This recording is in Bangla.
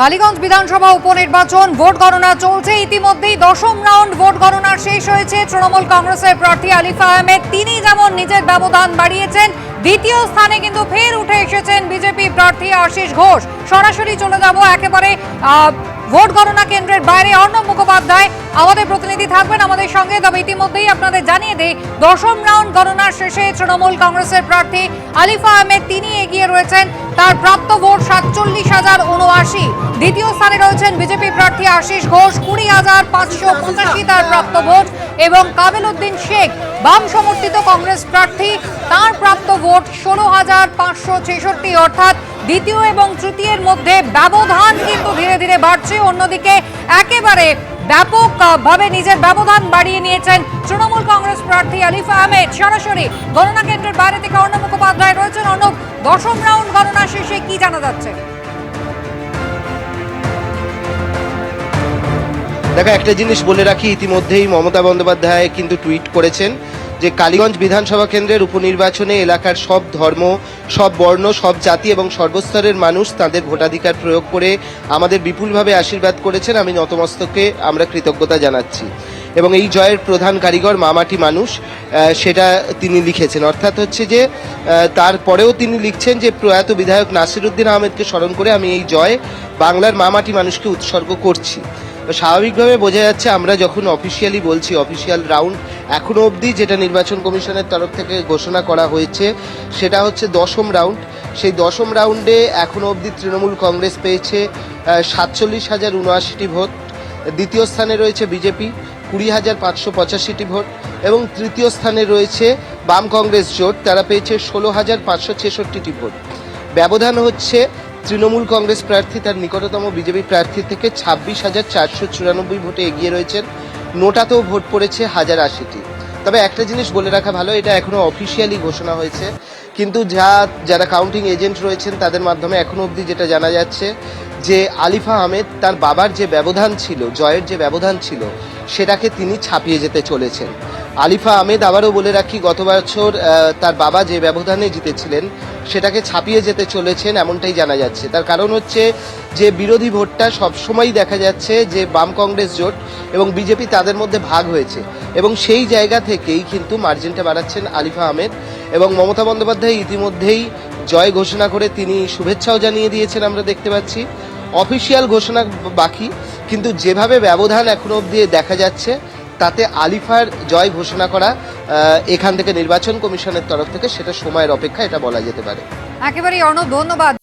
কালীগঞ্জ বিধানসভা উপনির্বাচন, ভোট গণনা চলছে। ইতিমধ্যেই দশম রাউন্ড ভোট গণনা শেষ হয়েছে। তৃণমূল কংগ্রেসের প্রার্থী আলিফা আহমেদ, তিনি যেমন নিজের ব্যবধান বাড়িয়েছেন, দ্বিতীয় স্থানে কিন্তু ফের উঠে এসেছেন বিজেপি প্রার্থী আশিস ঘোষ। সরাসরি চলে যাব একেবারে ভোট গণনা কেন্দ্রের বাইরে। অর্ণব মুখোপাধ্যায়, আমাদের প্রতিনিধি থাকবেন আমাদের সঙ্গে। তবে ইতিমধ্যেই আপনাদের জানিয়ে দেই, দশম রাউন্ড গণনার শেষে তৃণমূল কংগ্রেসের প্রার্থী আলিফা আহমেদ, তিনি এগিয়ে রয়েছেন। তার প্রাপ্ত ভোট সাতচল্লিশ হাজার উনআশি দ্বিতীয় স্থানে রয়েছেন বিজেপি প্রার্থী আশিস ঘোষ, কুড়ি হাজার পাঁচশো পঁচাশি তার প্রাপ্ত ভোট, এবং কাবিল উদ্দিন শেখ, বাম সমর্থিত কংগ্রেস প্রার্থী, তার প্রাপ্ত ভোট ষোলো হাজার পাঁচশো ছেষট্টি, অর্থাৎ দ্বিতীয় এবং তৃতীয়ের মধ্যে ব্যবধান কিন্তু ধীরে ধীরে বাড়ছে। অন্যদিকে একেবারে ব্যাপক আহ, ভাবে নিজের ব্যবধান বাড়িয়ে নিয়েছেন তৃণমূল কংগ্রেস প্রার্থী আলিফা আহমেদ। সরাসরি গণনা কেন্দ্রের বাইরে থেকে অর্ণব মুখোপাধ্যায় রয়েছেন অর্ণব। দশম রাউন্ড গণনা শেষে কি জানা যাচ্ছে? দেখো একটা জিনিস বলে রাখি ইতিমধ্যেই মমতা বন্দ্যোপাধ্যায় কিন্তু টুইট করেছেন যে কালীগঞ্জ বিধানসভা কেন্দ্রের উপনির্বাচনে এলাকার সব ধর্ম, সব বর্ণ, সব জাতি এবং সর্বস্তরের মানুষ তাদের ভোটাধিকার প্রয়োগ করে আমাদের বিপুলভাবে আশীর্বাদ করেছেন। আমি নতমস্তকে আমরা কৃতজ্ঞতা জানাচ্ছি। এবং এই জয়ের প্রধান কারিগর মামাটি মানুষ সেটা তিনি লিখেছেন। অর্থাৎ হচ্ছে যে তারপরেও তিনি লিখছেন যে, প্রয়াত বিধায়ক নাসিরুদ্দিন আহমেদকে স্মরণ করে আমি এই জয় বাংলার মামাটি মানুষকে উৎসর্গ করছি। স্বাভাবিকভাবে বোঝা যাচ্ছে আমরা যখন অফিসিয়ালি বলছি অফিসিয়াল রাউন্ড এখনও অবধি যেটা নির্বাচন কমিশনের তরফ থেকে ঘোষণা করা হয়েছে, সেটা হচ্ছে দশম রাউন্ড সেই দশম রাউন্ডে এখনও অবধি তৃণমূল কংগ্রেস পেয়েছে সাতচল্লিশ হাজার উনআশিটি ভোট। দ্বিতীয় স্থানে রয়েছে বিজেপি, কুড়ি হাজার পাঁচশো পঁচাশিটি ভোট। এবং তৃতীয় স্থানে রয়েছে বাম কংগ্রেস জোট, তারা পেয়েছে ষোলো হাজার পাঁচশো ছেষট্টিটি ভোট। ব্যবধান হচ্ছে তৃণমূল কংগ্রেস প্রার্থী, তার নিকটতম বিজেপি প্রার্থী থেকে ছাব্বিশ হাজার চারশো চুরানব্বই ভোটে এগিয়ে রয়েছেন। নোটাতেও ভোট পড়েছে হাজার আশিটি। তবে একটা জিনিস বলে রাখা ভালো, এটা এখনও অফিসিয়ালি ঘোষণা হয়েছে। কিন্তু যা, যারা কাউন্টিং এজেন্ট রয়েছেন, তাদের মাধ্যমে এখনও অবধি যেটা জানা যাচ্ছে যে আলিফা আহমেদ তার বাবার যে ব্যবধান ছিল, জয়ের যে ব্যবধান ছিল, সেটাকে তিনি ছাপিয়ে যেতে চলেছেন। আলিফা আহমেদ আবারও বলে রাখি, গত বছর তার বাবা যে ব্যবধানে জিতেছিলেন সেটাকে ছাপিয়ে যেতে চলেছেন এমনটাই জানা যাচ্ছে। তার কারণ হচ্ছে যে বিরোধী ভোটটা সবসময়ই দেখা যাচ্ছে যে বাম কংগ্রেস জোট এবং বিজেপি তাদের মধ্যে ভাগ হয়েছে এবং সেই জায়গা থেকেই কিন্তু মার্জিনটা বাড়াচ্ছেন আলিফা আহমেদ এবং মমতা বন্দ্যোপাধ্যায় ইতিমধ্যেই জয় ঘোষণা করে তিনি শুভেচ্ছাও জানিয়ে দিয়েছেন আমরা দেখতে পাচ্ছি। অফিসিয়াল ঘোষণা বাকি, কিন্তু যেভাবে ব্যবধান এখনও অবধি দেখা যাচ্ছে তাতে আলিফার জয় ঘোষণা করা এখান থেকে নির্বাচন কমিশনের তরফ থেকে সেটা সময়ের অপেক্ষা এটা বলা যেতে পারে। একেবারেই অর্ণব ধন্যবাদ।